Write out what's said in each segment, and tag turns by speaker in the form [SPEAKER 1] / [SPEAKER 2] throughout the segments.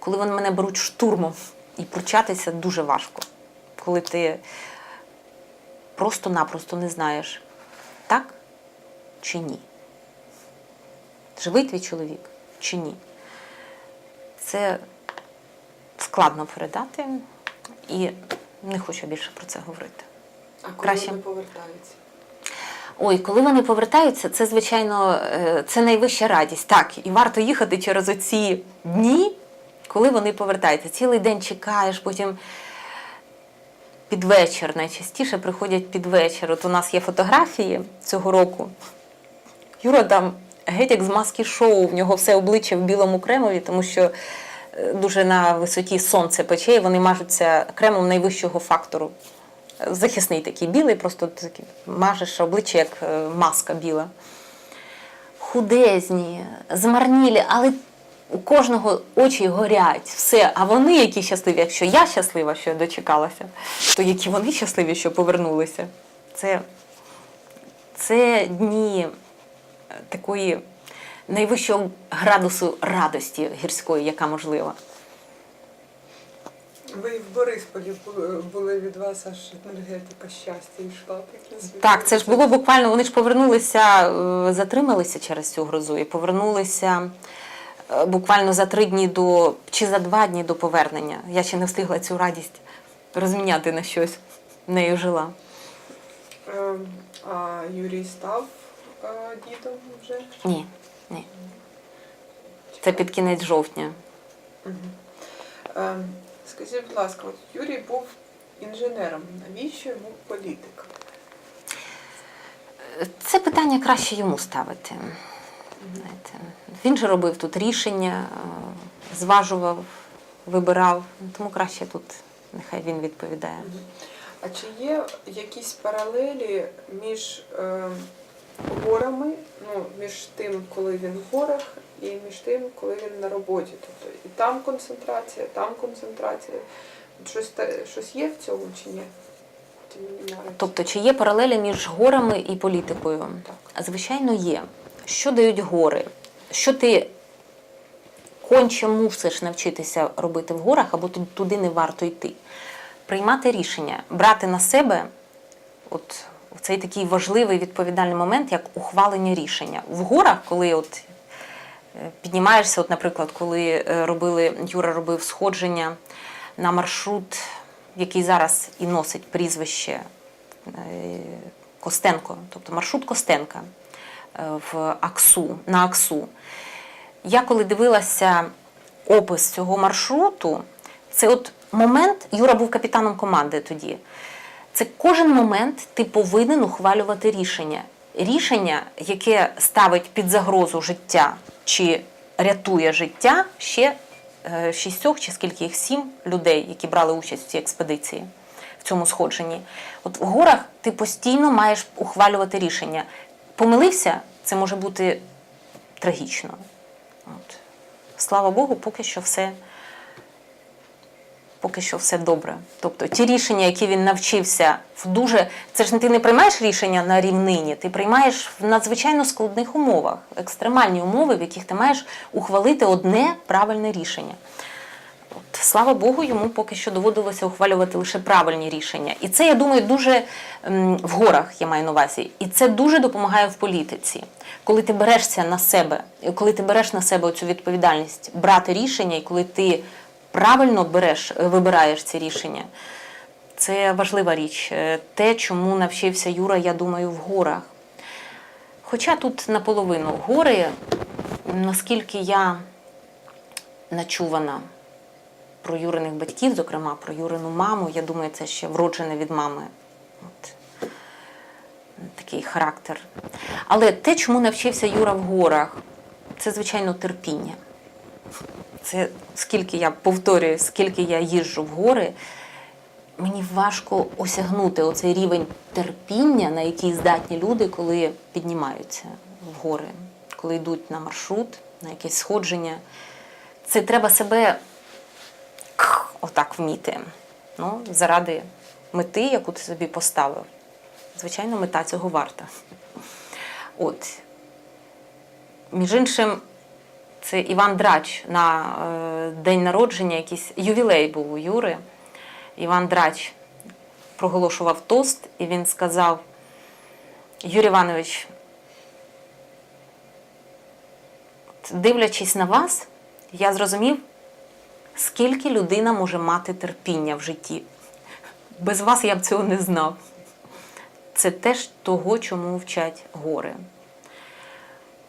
[SPEAKER 1] коли вони мене беруть штурмом, і пручатися дуже важко. Коли ти просто-напросто не знаєш, так чи ні. Живий твій чоловік чи ні. Це складно передати, і не хочу більше про це говорити.
[SPEAKER 2] А коли
[SPEAKER 1] Краще.
[SPEAKER 2] вони повертаються?
[SPEAKER 1] Ой, коли вони повертаються, це звичайно е, це найвища радість. Так, і варто їхати через оці дні, коли вони повертаються. Цілий день чекаєш, потім під вечір найчастіше приходять під вечір. От у нас є фотографії цього року. Юра там геть як з маски шоу, в нього все обличчя в білому кремові, тому що е, дуже на висоті сонце пече, і вони мажуться кремом найвищого фактору. Захисний такий білий, просто такий, мажеш обличчя як е, маска біла. Худезні, змарнілі, але у кожного очі горять, все. А вони які щасливі, якщо я щаслива, що я дочекалася, то які вони щасливі, що повернулися. Це, це дні е, такої найвищого градусу радості гірської, яка можлива.
[SPEAKER 2] Ви в Борисполі були від вас аж енергетика щастя йшла.
[SPEAKER 1] Так, це ж було буквально. Вони ж повернулися, е, затрималися через цю грозу і повернулися е, буквально за три дні до чи за два дні до повернення. Я ще не встигла цю радість розміняти на щось. Нею жила.
[SPEAKER 2] Ем, А Юрій став е, дідом вже?
[SPEAKER 1] Ні, ні. Це під кінець жовтня.
[SPEAKER 2] Ем, Скажіть, будь ласка, от Юрій був інженером. Навіщо йому політика?
[SPEAKER 1] Це питання краще йому ставити. Знаєте, Він же робив тут рішення, е, зважував, вибирав, тому краще тут нехай він відповідає.
[SPEAKER 2] А чи є якісь паралелі між е, горами, ну, між тим, коли він в горах, і між тим, коли він на роботі? Тобто і там концентрація, там концентрація. Щось, щось є в цьому чи ні?
[SPEAKER 1] Тобто, чи є паралелі між горами і політикою?
[SPEAKER 2] Так.
[SPEAKER 1] Звичайно, є. Що дають гори? Що ти конче мусиш навчитися робити в горах, або ту- туди не варто йти? Приймати рішення, брати на себе от цей такий важливий відповідальний момент, як ухвалення рішення. В горах, коли от е, піднімаєшся, от, наприклад, коли е, робили, Юра робив сходження на маршрут, який зараз і носить прізвище е, Костенко, тобто маршрут Костенка в Аксу, на Аксу. Я коли дивилася опис цього маршруту, це от момент, Юра був капітаном команди тоді. Це кожен момент ти повинен ухвалювати рішення. Рішення, яке ставить під загрозу життя чи рятує життя ще е, шістьох чи скільки їх сім людей, які брали участь в цій експедиції, в цьому сходженні. От в горах ти постійно маєш ухвалювати рішення. Помилився, це може бути трагічно. От. Слава Богу, поки що все поки що все добре. Тобто ті рішення, які він навчився в дуже. Це ж ти не приймаєш рішення на рівнині, ти приймаєш в надзвичайно складних умовах, екстремальні умови, в яких ти маєш ухвалити одне правильне рішення. От, слава Богу, йому поки що доводилося ухвалювати лише правильні рішення. І це, я думаю, дуже в горах я маю на увазі. І це дуже допомагає в політиці. Коли ти берешся на себе, коли ти береш на себе цю відповідальність брати рішення, і коли ти правильно береш, вибираєш ці рішення, це важлива річ. Е, Те, чому навчився Юра, я думаю, в горах. Хоча тут наполовину гори, наскільки я начувана про Юриних батьків, зокрема про Юрину маму, я думаю, це ще вроджене від мами. От. Такий характер. Але те, чому навчився Юра в горах, це, звичайно, терпіння. Це скільки я повторюю, скільки я їжджу в гори, мені важко осягнути оцей рівень терпіння, на який здатні люди, коли піднімаються в гори, коли йдуть на маршрут, на якесь сходження. Це треба себе отак вміти. Ну, заради мети, яку ти собі поставив. Звичайно, мета цього варта. От. Між іншим, Це Іван Драч на е, день народження, якийсь ювілей був у Юри. Іван Драч проголошував тост, і він сказав: Юрій Іванович, дивлячись на вас, я зрозумів, скільки людина може мати терпіння в житті. Без вас я б цього не знав. Це теж того, чому вчать гори.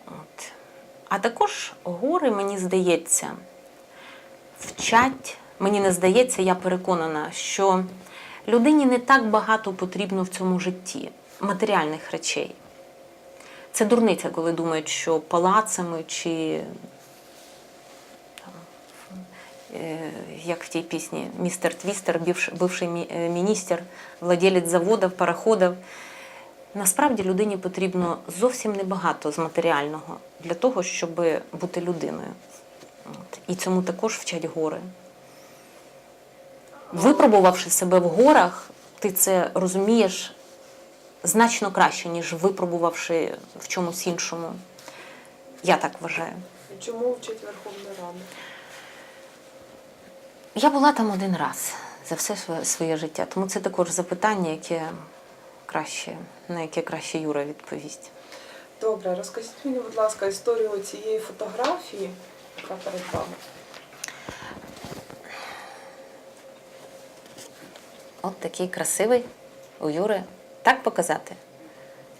[SPEAKER 1] От. А також гори, мені здається, вчать, мені не здається, я переконана, що людині не так багато потрібно в цьому житті матеріальних речей. Це дурниця, коли думають, що палацами чи як в тій пісні Містер Твістер, бивший е, міністр, владелець заводів, пароходів. Насправді людині потрібно зовсім небагато з матеріального для того, щоб бути людиною. От. І цьому також вчать гори. Випробувавши себе в горах, ти це розумієш значно краще, ніж випробувавши в чомусь іншому. Я так вважаю.
[SPEAKER 2] Чому вчить Верховна Рада?
[SPEAKER 1] Я була там один раз за все своє- життя, тому це також запитання, яке краще, на яке краще Юра відповість.
[SPEAKER 2] Добре, розкажіть мені, будь ласка, історію цієї фотографії, яка перед вами.
[SPEAKER 1] От такий красивий у Юри. Так показати?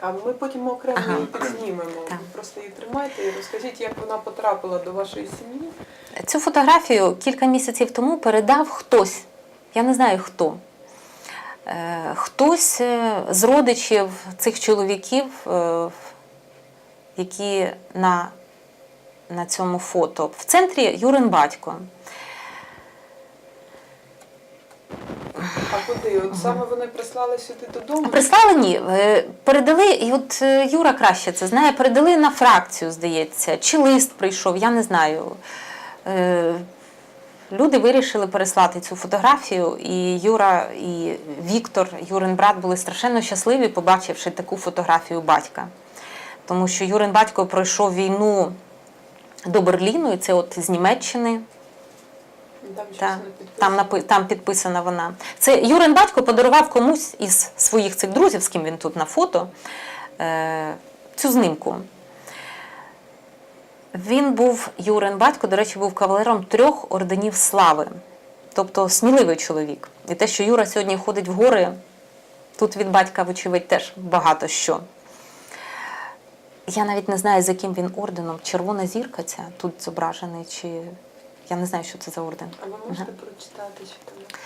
[SPEAKER 2] А ми потім окремо
[SPEAKER 1] Ага.
[SPEAKER 2] її підзнімемо.
[SPEAKER 1] Так.
[SPEAKER 2] Просто її тримайте і розкажіть, як вона потрапила до вашої сім'ї.
[SPEAKER 1] Цю фотографію кілька місяців тому передав хтось. Я не знаю хто. Е, Хтось е, з родичів цих чоловіків, е, які на, на цьому фото. В центрі Юрин батько.
[SPEAKER 2] А куди? От саме вони прислали сюди додому.
[SPEAKER 1] Прислали ні. Е, Передали, і от е, Юра краще це знає, передали на фракцію, здається, чи лист прийшов, я не знаю. Е, Люди вирішили переслати цю фотографію, і Юра і Віктор, Юрин брат, були страшенно щасливі, побачивши таку фотографію батька. Тому що Юрин батько пройшов війну до Берліну, і це от з Німеччини.
[SPEAKER 2] Там щось не
[SPEAKER 1] там, напи- там підписана вона. Це Юрин батько подарував комусь із своїх цих друзів, з ким він тут на фото, е, цю знимку. Він був, Юрин батько, до речі, був кавалером трьох орденів слави. Тобто сміливий чоловік. І те, що Юра сьогодні ходить в гори, тут від батька, вочевидь, теж багато що. Я навіть не знаю, за яким він орденом. Червона зірка ця тут зображений, чи я не знаю, що це за орден.
[SPEAKER 2] А ви можете прочитати, що там?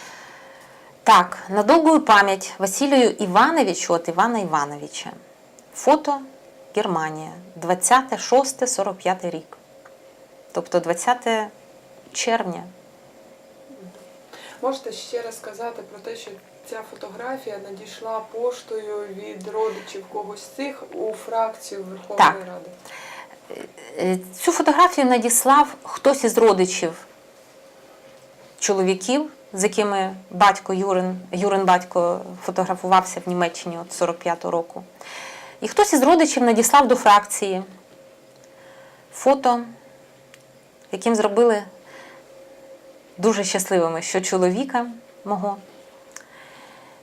[SPEAKER 1] Так, на долгую пам'ять Василію Івановичу от Івана Івановича. Фото Германія, 26-45 рік. Тобто 20 червня.
[SPEAKER 2] Можете ще раз сказати про те, що ця фотографія надійшла поштою від родичів когось з цих у фракцію Верховної
[SPEAKER 1] Так.
[SPEAKER 2] Ради.
[SPEAKER 1] Цю фотографію надіслав хтось із родичів чоловіків, з якими батько Юрин, Юрин батько фотографувався в Німеччині от 45-го року. І хтось із родичів надіслав до фракції фото, яким зробили дуже щасливими, що чоловіка мого.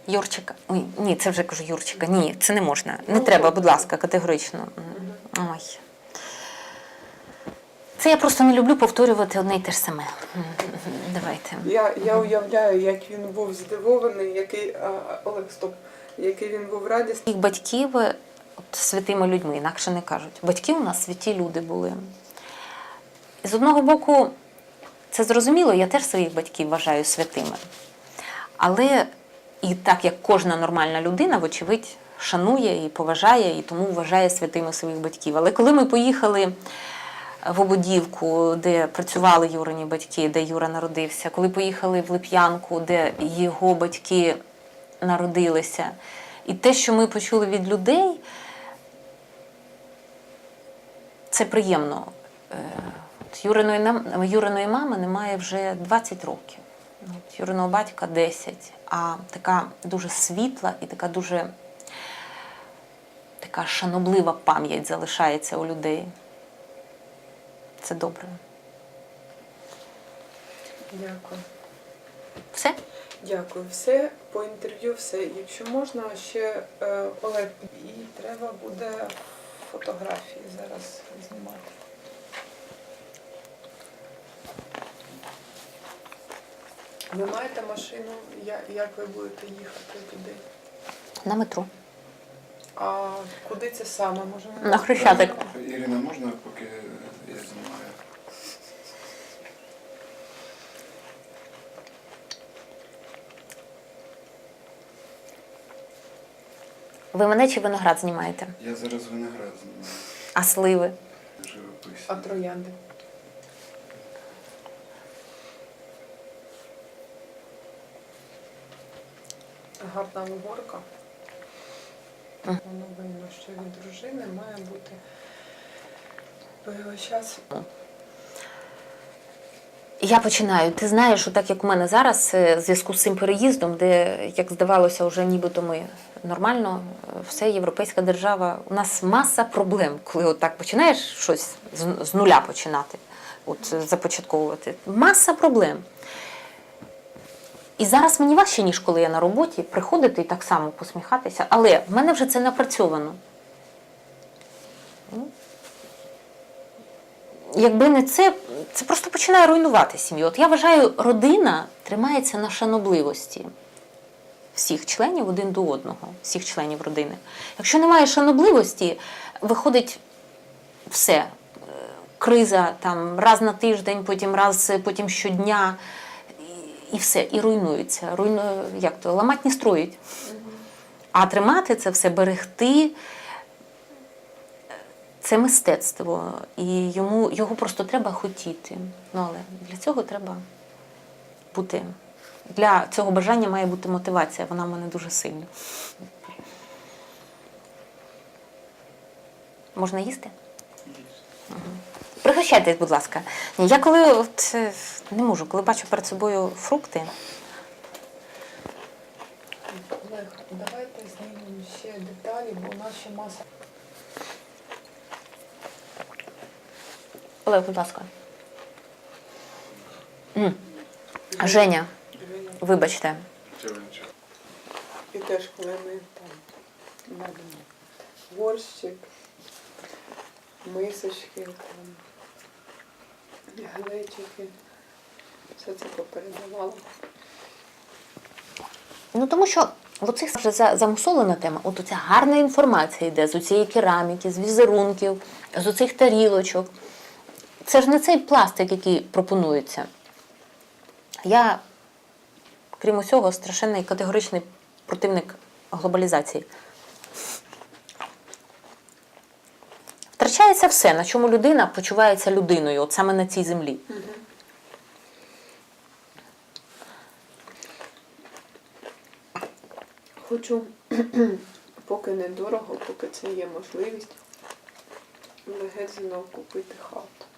[SPEAKER 1] Юрчика. Ой, ні, це вже кажу Юрчика. Ні, це не можна. Не
[SPEAKER 2] Ну,
[SPEAKER 1] треба, будь ласка, категорично. Ой. Це я просто не люблю повторювати одне й те ж саме. Давайте.
[SPEAKER 2] Я, я уявляю, як він був здивований, який а, Олег, стоп, який він був радісний.
[SPEAKER 1] Їх батьків от, святими людьми, інакше не кажуть. Батьки у нас святі люди були. І з одного боку, це зрозуміло, я теж своїх батьків вважаю святими. Але і так як кожна нормальна людина, вочевидь, шанує і поважає, і тому вважає святими своїх батьків. Але коли ми поїхали в Ободівку, де працювали Юрині батьки, де Юра народився, коли поїхали в Лип'янку, де його батьки народилися, і те, що ми почули від людей, це приємно. Е, Юриної, нам- Юриної мами немає вже 20 років. Юриного батька 10. А така дуже світла і така дуже така шаноблива пам'ять залишається у людей. Це добре.
[SPEAKER 2] Дякую.
[SPEAKER 1] Все?
[SPEAKER 2] Дякую. Все по інтерв'ю, все. Якщо можна, ще е, Олег, і треба буде фотографії зараз знімати. Ви маєте машину, Я- як ви будете їхати туди?
[SPEAKER 1] На метро.
[SPEAKER 2] А куди це саме? Може, ми
[SPEAKER 1] На Хрещатик.
[SPEAKER 3] Ірина, можна, поки я знімаю?
[SPEAKER 1] Ви мене чи виноград знімаєте?
[SPEAKER 3] Я зараз виноград знімаю.
[SPEAKER 1] А сливи?
[SPEAKER 3] Живопис.
[SPEAKER 2] А троянди? Гарна угорка. Воно видно, що від дружини має бути час.
[SPEAKER 1] Я починаю. Ти знаєш, так як у мене зараз, е, в зв'язку з цим переїздом, де, як здавалося, вже нібито ми нормально, е, все європейська держава, у нас маса проблем, коли от так починаєш щось з, нуля починати, от е, започатковувати. Маса проблем. І зараз мені важче, ніж коли я на роботі, приходити і так само посміхатися, але в мене вже це напрацьовано. Якби не це, це просто починає руйнувати сім'ю. От я вважаю, родина тримається на шанобливості всіх членів один до одного, всіх членів родини. Якщо немає шанобливості, виходить все. Е, Криза там раз на тиждень, потім раз, потім щодня, і, і все, і руйнується. Руйну, як то, ламать не строїть. А тримати це все, берегти це мистецтво, і йому, його просто треба хотіти. Ну, але для цього треба бути. Для цього бажання має бути мотивація, вона в мене дуже сильна. Можна їсти? Пригощайтесь, будь ласка. Ні, я коли от, е, не можу, коли бачу перед собою фрукти,
[SPEAKER 2] Олег, давайте знімемо ще деталі, бо у нас ще маса.
[SPEAKER 1] Олег, будь ласка. М. Женя, вибачте.
[SPEAKER 2] І теж, коли ми там навіть борщик, мисочки, там, глечики, все це попередавала.
[SPEAKER 1] Ну тому що в оцих вже за- замусолена тема. От оця гарна інформація йде з цієї кераміки, з візерунків, з оцих тарілочок. Це ж не цей пластик, який пропонується. Я, крім усього, страшенний категоричний противник глобалізації. Втрачається все, на чому людина почувається людиною, от саме на цій землі.
[SPEAKER 2] Хочу, поки недорого, поки це є можливість, легезно купити хату.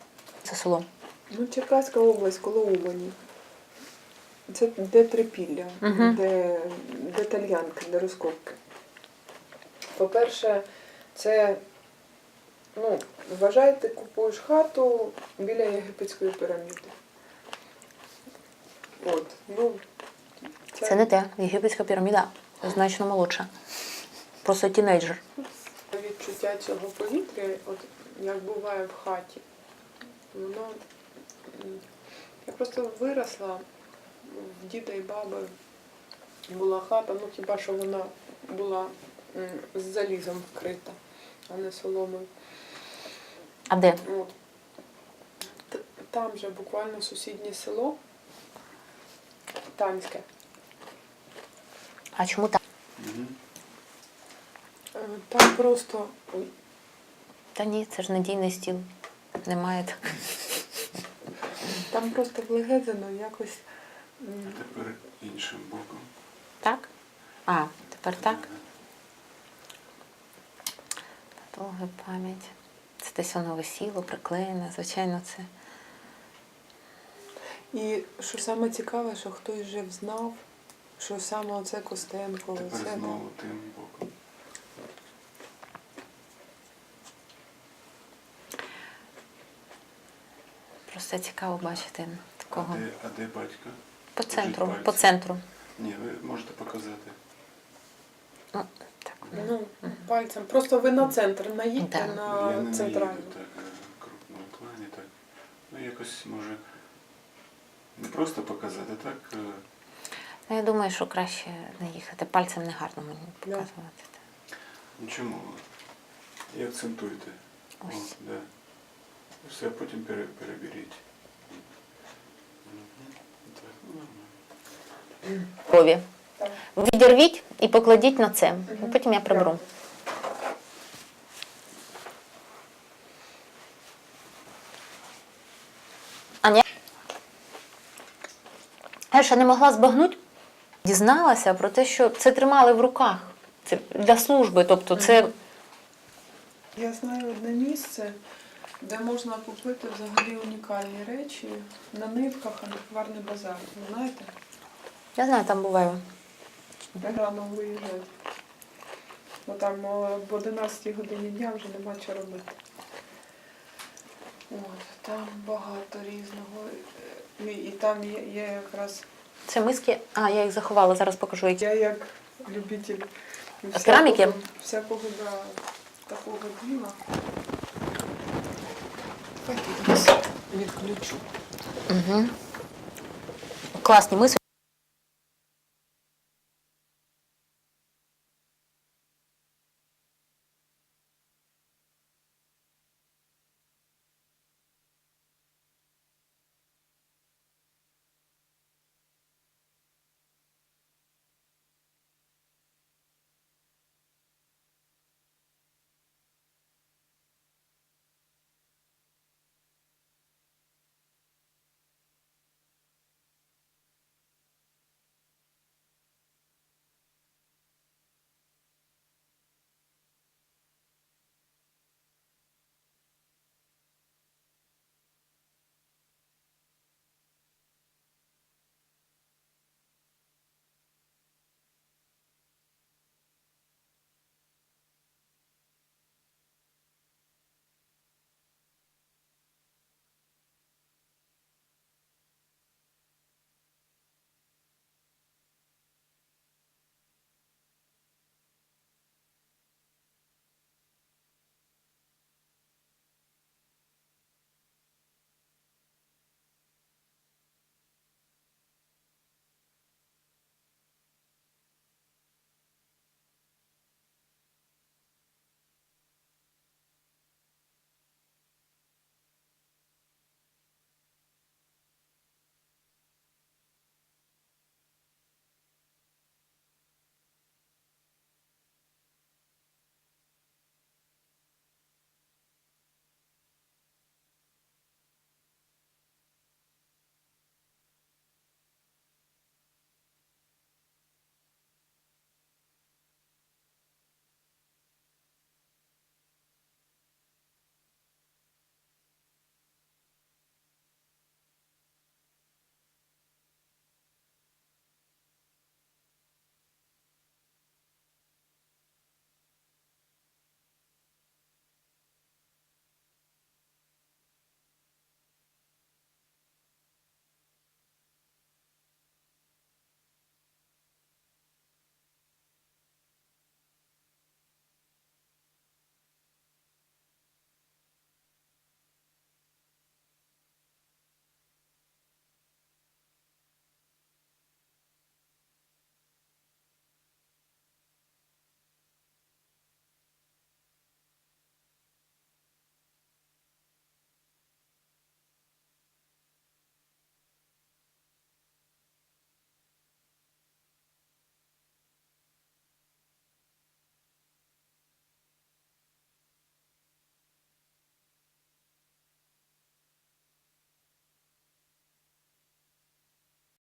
[SPEAKER 1] Це село.
[SPEAKER 2] Ну, Черкаська область, коло Умані. Це де трипілля,
[SPEAKER 1] Мгм.
[SPEAKER 2] де, де тальянки, де розкопки. По-перше, це, ну, вважайте, купуєш хату біля єгипетської піраміди. От, ну,
[SPEAKER 1] Це не те. Єгипетська піраміда значно молодша. Просто тінейджер.
[SPEAKER 2] відчуття цього повітря, от як буває в хаті, воно. Я просто виросла, в діда і баби була хата, ну хіба що вона була з залізом вкрита, а не соломою.
[SPEAKER 1] А де?
[SPEAKER 2] От. Там же буквально сусіднє село Танське.
[SPEAKER 1] А чому так?
[SPEAKER 2] Е, Там просто ой,
[SPEAKER 1] Та ні, це ж надійний стіл. Немає так.
[SPEAKER 2] там просто влегезено якось.
[SPEAKER 3] Тепер іншим боком.
[SPEAKER 1] Так? А, тепер так? Довга пам'ять. Це десь воно висіло, приклеєне, звичайно, це.
[SPEAKER 2] І що саме цікаве, що хтось вже знав, що саме оце Костенко,
[SPEAKER 3] Тепер
[SPEAKER 2] оце
[SPEAKER 3] знову тим боком.
[SPEAKER 1] Просто цікаво бачити
[SPEAKER 3] А де, а де батько?
[SPEAKER 1] По центру, по центру.
[SPEAKER 3] Ні, ви можете показати.
[SPEAKER 1] Ну, так.
[SPEAKER 2] Ну, пальцем. Просто ви на центр наїдьте
[SPEAKER 1] Да.
[SPEAKER 3] Я
[SPEAKER 2] на
[SPEAKER 3] не
[SPEAKER 2] центральну.
[SPEAKER 3] наїду так е, в крупному плані, так. Ну якось може не просто показати, так. е,
[SPEAKER 1] Ну, я думаю, що краще не їхати. Пальцем не гарно мені
[SPEAKER 2] Да.
[SPEAKER 1] показувати.
[SPEAKER 3] Ну чому? І акцентуйте. О, да. Все, потім пере, переберіть. Мгм. Так, ну,
[SPEAKER 2] Так.
[SPEAKER 1] Відірвіть і покладіть на це. Потім я приберу. Аня? Я ще не могла збагнути. Дізналася про те, що це тримали в руках. Це для служби. Тобто це
[SPEAKER 2] Я знаю одне місце, де можна купити взагалі унікальні речі на нивках антикварний базар. Ви знаєте?
[SPEAKER 1] Я знаю, там буваю.
[SPEAKER 2] Рано виїжджати. Бо там о, в 11 годині дня вже нема що робити. От, там багато різного. І, і там є, є якраз
[SPEAKER 1] Це миски. А, я їх заховала, зараз покажу які.
[SPEAKER 2] я як любитель
[SPEAKER 1] Кераміки?
[SPEAKER 2] всякого- всякого да, такого діла. Давайте я вас відключу.
[SPEAKER 1] Угу. Класні миски.